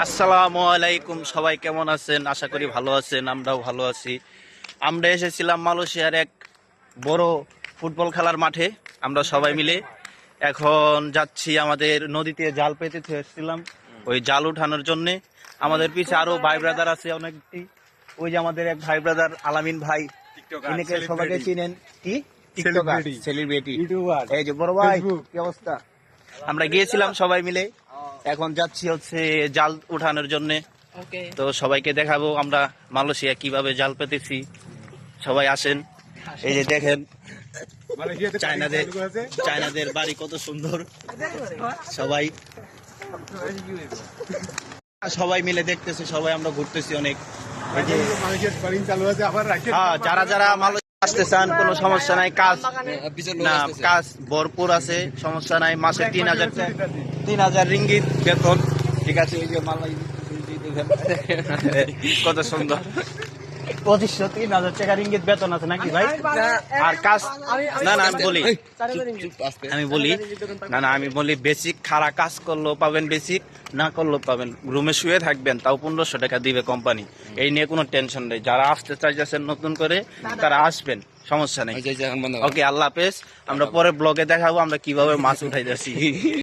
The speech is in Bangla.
আসসালামু আলাইকুম সবাই কেমন আছেন? আশা করি ভালো আছেন আমরাও ভালো আছি। আমরা এসেছিলাম মালয়েশিয়ার এক বড় ফুটবল খেলার মাঠে আমরা সবাই মিলে। এখন যাচ্ছি আমাদের নদীতে জাল পেতে এসেছিলাম। ওই জাল উঠানোর জন্য। আমাদের পিছে আরও ভাই ব্রাদার আছে অনেকটি। ওই যে আমাদের এক ভাই ব্রাদার আলামিন ভাই ইনিকে সবাইকে চিনেন? কি? টিকটকার সেলিব্রিটি এই যে বড় ভাই কি অবস্থা? আমরা গিয়েছিলাম সবাই মিলে। এখন যাচ্ছি হচ্ছে জাল উঠানোর জন্য। তো সবাইকে দেখাবো আমরা মালয়েশিয়া কীভাবে জাল পেতেছি। সবাই আসেন। এই যে দেখেন চায়নাদের চায়নাদের বাড়ি কত সুন্দর। সবাই। সবাই মিলে দেখতেছে সবাই আমরা ঘুরতেছি অনেক। হ্যাঁ যারা যারা মালয়েশিয়া আসতে চান কোনো সমস্যা নাই কাজ না কাজ ভরপুর আছে সমস্যা নাই মাসে তিন হাজার তিন হাজার রিঙ্গিত বেতন। ঠিক আছে এই যে মালাই কত সুন্দর। পঁচিশশো তিন হাজার টাকা রিঙ্গিত বেতন আছে নাকি ভাই? আর কাজ না না আমি বলি। আমি বলি না না আমি বলি বেসিক খারা কাজ করলেও পাবেন বেসিক না করলেও পাবেন। রুমে শুয়ে থাকবেন তাও পনেরোশো টাকা দিবে কোম্পানি এই নিয়ে কোনো টেনশন নেই। যারা আসতে চাইছেন নতুন করে তারা আসবেন সমস্যা নেই। ওকে আল্লাহ হাফেজ। আমরা পরে ব্লগে দেখাবো আমরা কীভাবে মাছ উঠাইতেছি।